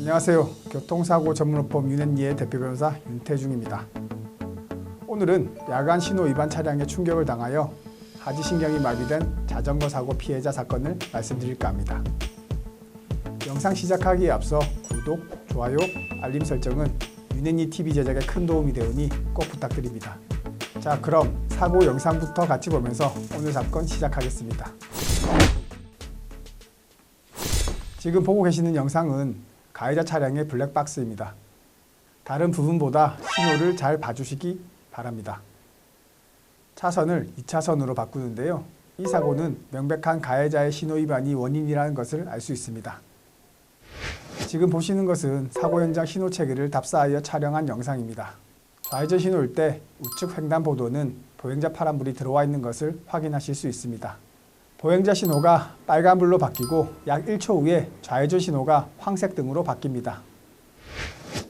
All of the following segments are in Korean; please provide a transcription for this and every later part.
안녕하세요. 교통사고 전문업법 윤앤니의 대표 변호사 윤태중입니다. 오늘은 야간 신호 위반 차량에 충격을 당하여 하지신경이 마비된 자전거 사고 피해자 사건을 말씀드릴까 합니다. 영상 시작하기에 앞서 구독, 좋아요, 알림 설정은 윤앤니 TV 제작에 큰 도움이 되오니 꼭 부탁드립니다. 자, 그럼 사고 영상부터 같이 보면서 오늘 사건 시작하겠습니다. 지금 보고 계시는 영상은 가해자 차량의 블랙박스입니다. 다른 부분보다 신호를 잘 봐주시기 바랍니다. 차선을 2차선으로 바꾸는데요. 이 사고는 명백한 가해자의 신호 위반이 원인이라는 것을 알 수 있습니다. 지금 보시는 것은 사고 현장 신호 체계를 답사하여 촬영한 영상입니다. 좌회전 신호일 때 우측 횡단보도는 보행자 파란불이 들어와 있는 것을 확인하실 수 있습니다. 보행자 신호가 빨간불로 바뀌고 약 1초 후에 좌회전 신호가 황색 등으로 바뀝니다.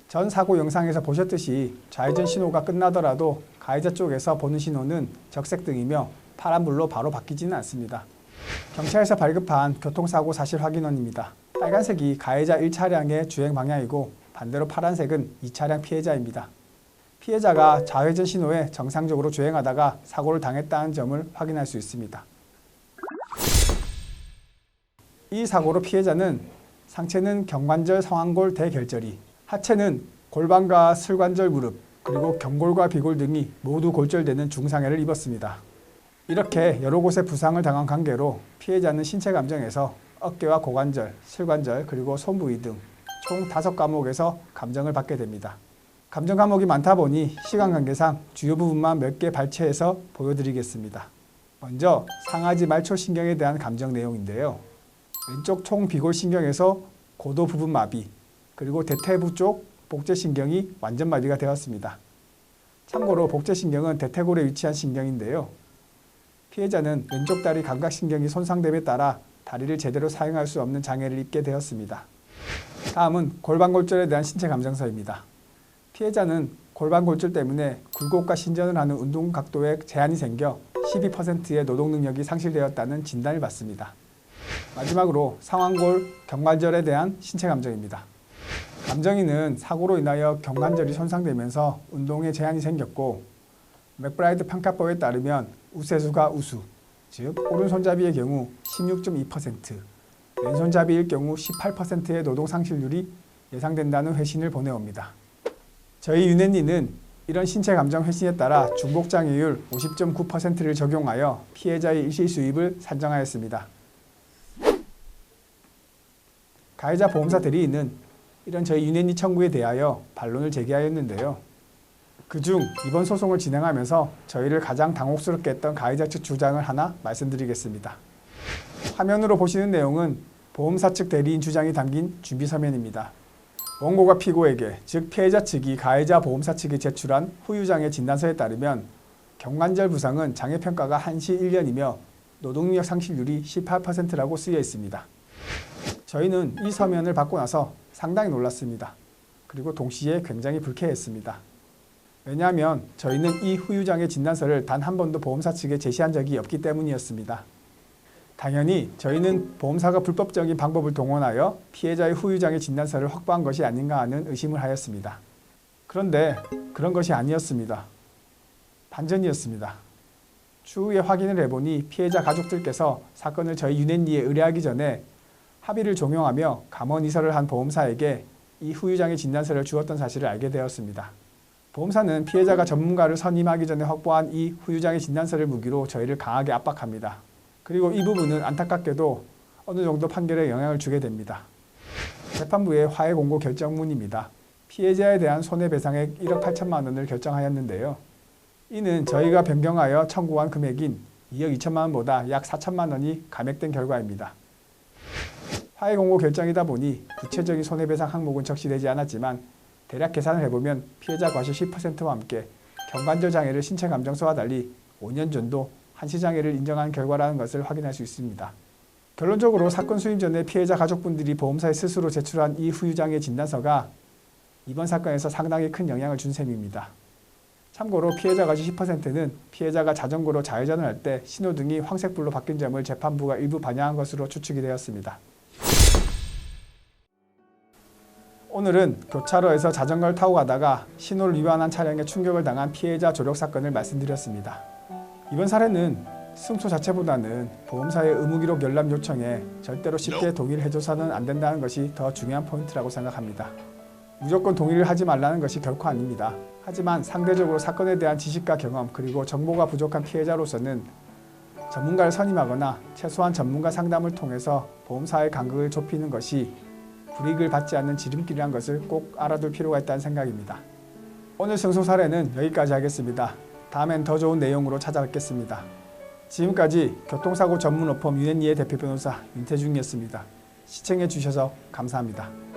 전 사고 영상에서 보셨듯이 좌회전 신호가 끝나더라도 가해자 쪽에서 보는 신호는 적색 등이며 파란불로 바로 바뀌지는 않습니다. 경찰에서 발급한 교통사고 사실 확인원입니다. 빨간색이 가해자 1차량의 주행 방향이고 반대로 파란색은 2차량 피해자입니다. 피해자가 좌회전 신호에 정상적으로 주행하다가 사고를 당했다는 점을 확인할 수 있습니다. 이 사고로 피해자는 상체는 경관절 상완골 대결절이, 하체는 골반과 슬관절 무릎, 그리고 경골과 비골 등이 모두 골절되는 중상해를 입었습니다. 이렇게 여러 곳에 부상을 당한 관계로 피해자는 신체 감정에서 어깨와 고관절, 슬관절, 그리고 손 부위 등 총 다섯 과목에서 감정을 받게 됩니다. 감정 과목이 많다 보니 시간 관계상 주요 부분만 몇 개 발췌해서 보여드리겠습니다. 먼저 상하지 말초 신경에 대한 감정 내용인데요. 왼쪽 총 비골 신경에서 고도 부분 마비, 그리고 대퇴부 쪽 복제 신경이 완전 마비가 되었습니다. 참고로 복제 신경은 대퇴골에 위치한 신경인데요. 피해자는 왼쪽 다리 감각 신경이 손상됨에 따라 다리를 제대로 사용할 수 없는 장애를 입게 되었습니다. 다음은 골반골절에 대한 신체 감정서입니다. 피해자는 골반골절 때문에 굴곡과 신전을 하는 운동 각도에 제한이 생겨 12%의 노동 능력이 상실되었다는 진단을 받습니다. 마지막으로 상완골 경관절에 대한 신체 감정입니다. 감정인은 사고로 인하여 경관절이 손상되면서 운동에 제한이 생겼고 맥브라이드 평가법에 따르면 우세수가 우수, 즉 오른손잡이의 경우 16.2%, 왼손잡이일 경우 18%의 노동 상실률이 예상된다는 회신을 보내옵니다. 저희 윤앤니는 이런 신체 감정 회신에 따라 중복 장애율 50.9%를 적용하여 피해자의 일시 수입을 산정하였습니다. 가해자 보험사 대리인은 이런 저희 윤앤니 청구에 대하여 반론을 제기하였는데요. 그중 이번 소송을 진행하면서 저희를 가장 당혹스럽게 했던 가해자 측 주장을 하나 말씀드리겠습니다. 화면으로 보시는 내용은 보험사 측 대리인 주장이 담긴 준비 서면입니다. 원고가 피고에게 즉 피해자 측이 가해자 보험사 측에 제출한 후유장애 진단서에 따르면 경관절 부상은 장애 평가가 한시 1년이며 노동력 상실률이 18%라고 쓰여 있습니다. 저희는 이 서면을 받고 나서 상당히 놀랐습니다. 그리고 동시에 굉장히 불쾌했습니다. 왜냐하면 저희는 이 후유장애 진단서를 단 한 번도 보험사 측에 제시한 적이 없기 때문이었습니다. 당연히 저희는 보험사가 불법적인 방법을 동원하여 피해자의 후유장애 진단서를 확보한 것이 아닌가 하는 의심을 하였습니다. 그런데 그런 것이 아니었습니다. 반전이었습니다. 추후에 확인을 해보니 피해자 가족들께서 사건을 저희 윤앤리에 의뢰하기 전에 합의를 종용하며 감원 이설을 한 보험사에게 이 후유장애 진단서를 주었던 사실을 알게 되었습니다. 보험사는 피해자가 전문가를 선임하기 전에 확보한 이 후유장애 진단서를 무기로 저희를 강하게 압박합니다. 그리고 이 부분은 안타깝게도 어느 정도 판결에 영향을 주게 됩니다. 재판부의 화해 공고 결정문입니다. 피해자에 대한 손해배상액 1억 8천만 원을 결정하였는데요. 이는 저희가 변경하여 청구한 금액인 2억 2천만 원보다 약 4천만 원이 감액된 결과입니다. 화해 공고 결정이다 보니 구체적인 손해배상 항목은 적시되지 않았지만 대략 계산을 해보면 피해자 과실 10%와 함께 경관절 장애를 신체 감정서와 달리 5년 전도 한시장애를 인정한 결과라는 것을 확인할 수 있습니다. 결론적으로 사건 수임 전에 피해자 가족분들이 보험사에 스스로 제출한 이 후유장애 진단서가 이번 사건에서 상당히 큰 영향을 준 셈입니다. 참고로 피해자 과실 10%는 피해자가 자전거로 좌회전을 할 때 신호등이 황색불로 바뀐 점을 재판부가 일부 반영한 것으로 추측이 되었습니다. 오늘은 교차로에서 자전거를 타고 가다가 신호를 위반한 차량에 충격을 당한 피해자 조력 사건을 말씀드렸습니다. 이번 사례는 승소 자체보다는 보험사의 의무기록 열람 요청에 절대로 쉽게 동의를 해줘서는 안 된다는 것이 더 중요한 포인트라고 생각합니다. 무조건 동의를 하지 말라는 것이 결코 아닙니다. 하지만 상대적으로 사건에 대한 지식과 경험 그리고 정보가 부족한 피해자로서는 전문가를 선임하거나 최소한 전문가 상담을 통해서 보험사의 간극을 좁히는 것이 불이익을 받지 않는 지름길이란 것을 꼭 알아둘 필요가 있다는 생각입니다. 오늘 승소 사례는 여기까지 하겠습니다. 다음엔 더 좋은 내용으로 찾아뵙겠습니다. 지금까지 교통사고 전문 어펌 유엔이의 대표 변호사 윤태중이었습니다. 시청해 주셔서 감사합니다.